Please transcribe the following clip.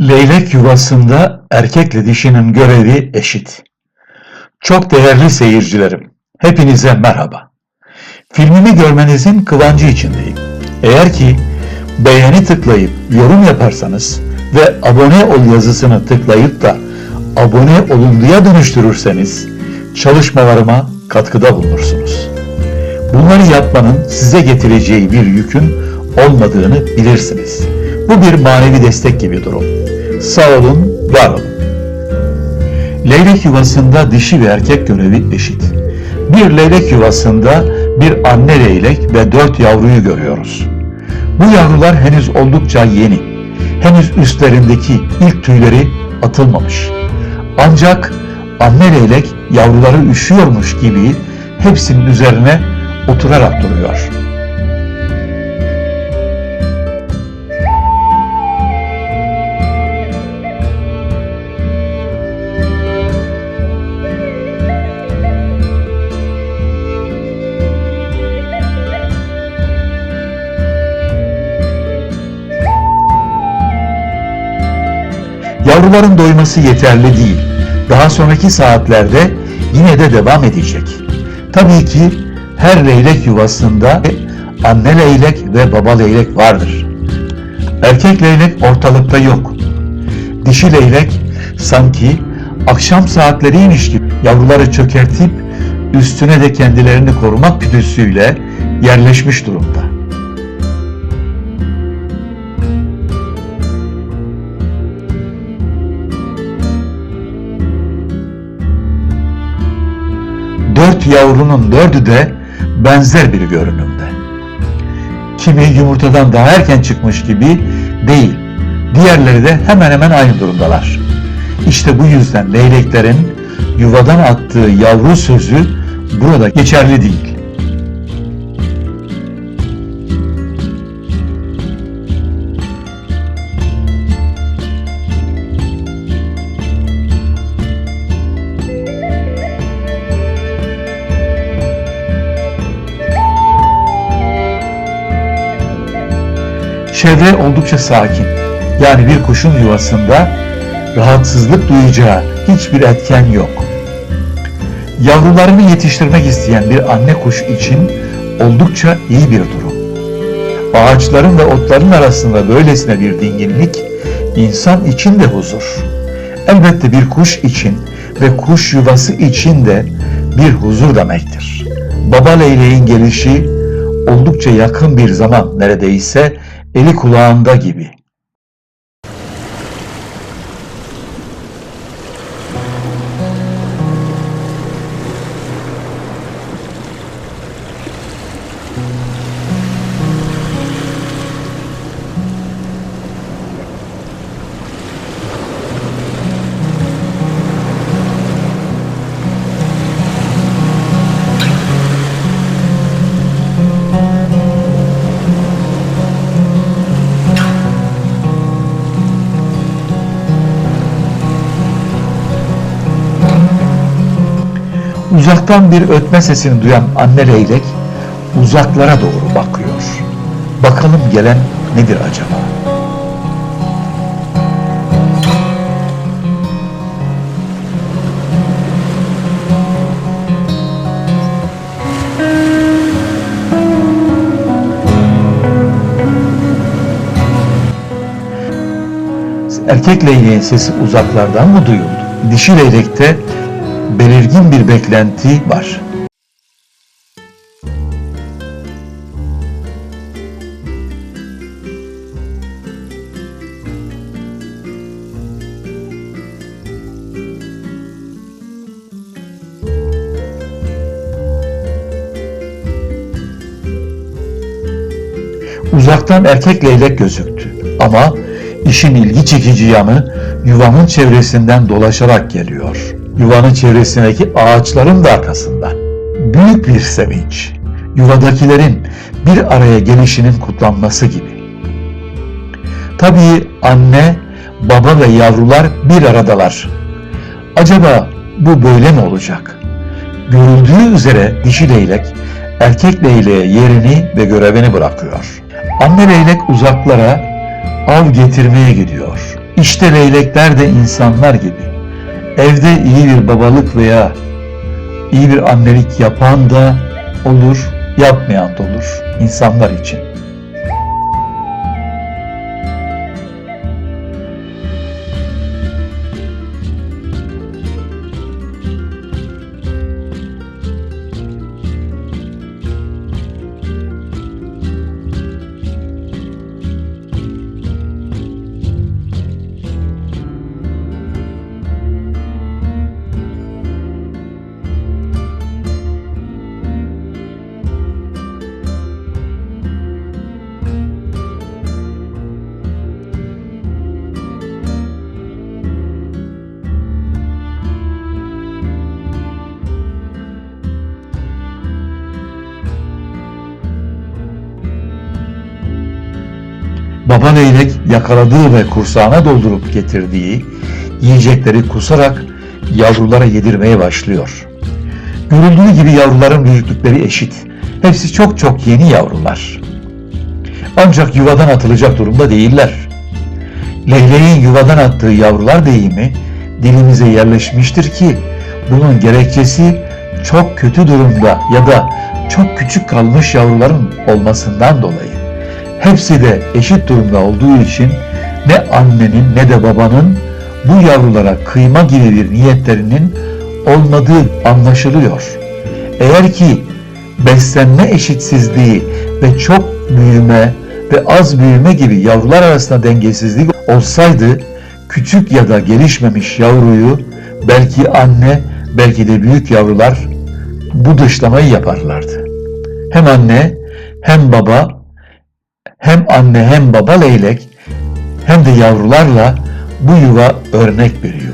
Leylek yuvasında erkekle dişinin görevi eşit. Çok değerli seyircilerim, hepinize merhaba. Filmimi görmenizin kıvancı içindeyim. Eğer ki beğeni tıklayıp yorum yaparsanız ve abone ol yazısını tıklayıp da abone olunduya dönüştürürseniz çalışmalarıma katkıda bulunursunuz. Bunları yapmanın size getireceği bir yükün olmadığını bilirsiniz. Bu bir manevi destek gibi durum. Sağ olun, var olun. Leylek yuvasında dişi ve erkek görevi eşit. Bir leylek yuvasında bir anne leylek ve dört yavruyu görüyoruz. Bu yavrular henüz oldukça yeni. Henüz üstlerindeki ilk tüyleri atılmamış. Ancak anne leylek yavruları üşüyormuş gibi hepsinin üzerine oturarak duruyor. Yavruların doyması yeterli değil. Daha sonraki saatlerde yine de devam edecek. Tabii ki her leylek yuvasında anne leylek ve baba leylek vardır. Erkek leylek ortalıkta yok. Dişi leylek sanki akşam saatleriymiş gibi yavruları çökertip üstüne de kendilerini korumak güdüsüyle yerleşmiş durumda. Yavrunun dördü de benzer bir görünümde. Kimi yumurtadan daha erken çıkmış gibi değil. Diğerleri de hemen hemen aynı durumdalar. İşte bu yüzden leyleklerin yuvadan attığı yavru sözü burada geçerli değil. Çevre oldukça sakin. Yani bir kuşun yuvasında rahatsızlık duyacağı hiçbir etken yok. Yavrularını yetiştirmek isteyen bir anne kuş için oldukça iyi bir durum. Ağaçların ve otların arasında böylesine bir dinginlik insan için de huzur. Elbette bir kuş için ve kuş yuvası için de bir huzur demektir. Baba leyleğin gelişi oldukça yakın bir zaman neredeyse eli kulağında gibi. Uzaktan bir ötme sesini duyan anne leylek uzaklara doğru bakıyor. Bakalım gelen nedir acaba? Erkek leyleğin sesi uzaklardan mı duyuldu? Dişi leylekte belirgin bir beklenti var. Uzaktan erkek leylek gözüktü ama işin ilgi çekici yanı yuvanın çevresinden dolaşarak geliyor yuvanın çevresindeki ağaçların da arkasından. Büyük bir sevinç, yuvadakilerin bir araya gelişinin kutlanması gibi. Tabii anne, baba ve yavrular bir aradalar. Acaba bu böyle mi olacak? Görüldüğü üzere dişi leylek erkek leyleğe yerini ve görevini bırakıyor. Anne leylek uzaklara av getirmeye gidiyor. İşte leylekler de insanlar gibi. Evde iyi bir babalık veya iyi bir annelik yapan da olur, yapmayan da olur insanlar için. Leylek yakaladığı ve kursağına doldurup getirdiği yiyecekleri kusarak yavrulara yedirmeye başlıyor. Görüldüğü gibi yavruların büyüklükleri eşit. Hepsi çok çok yeni yavrular. Ancak yuvadan atılacak durumda değiller. Leyleğin yuvadan attığı yavrular deyimi dilimize yerleşmiştir ki bunun gerekçesi çok kötü durumda ya da çok küçük kalmış yavruların olmasından dolayı. Hepsi de eşit durumda olduğu için ne annenin ne de babanın bu yavrulara kıyma gibi bir niyetlerinin olmadığı anlaşılıyor. Eğer ki beslenme eşitsizliği ve çok büyüme ve az büyüme gibi yavrular arasında dengesizlik olsaydı küçük ya da gelişmemiş yavruyu belki anne belki de büyük yavrular bu dışlamayı yaparlardı. Hem anne hem baba hem anne hem baba leylek hem de yavrularla bu yuva örnek veriyor.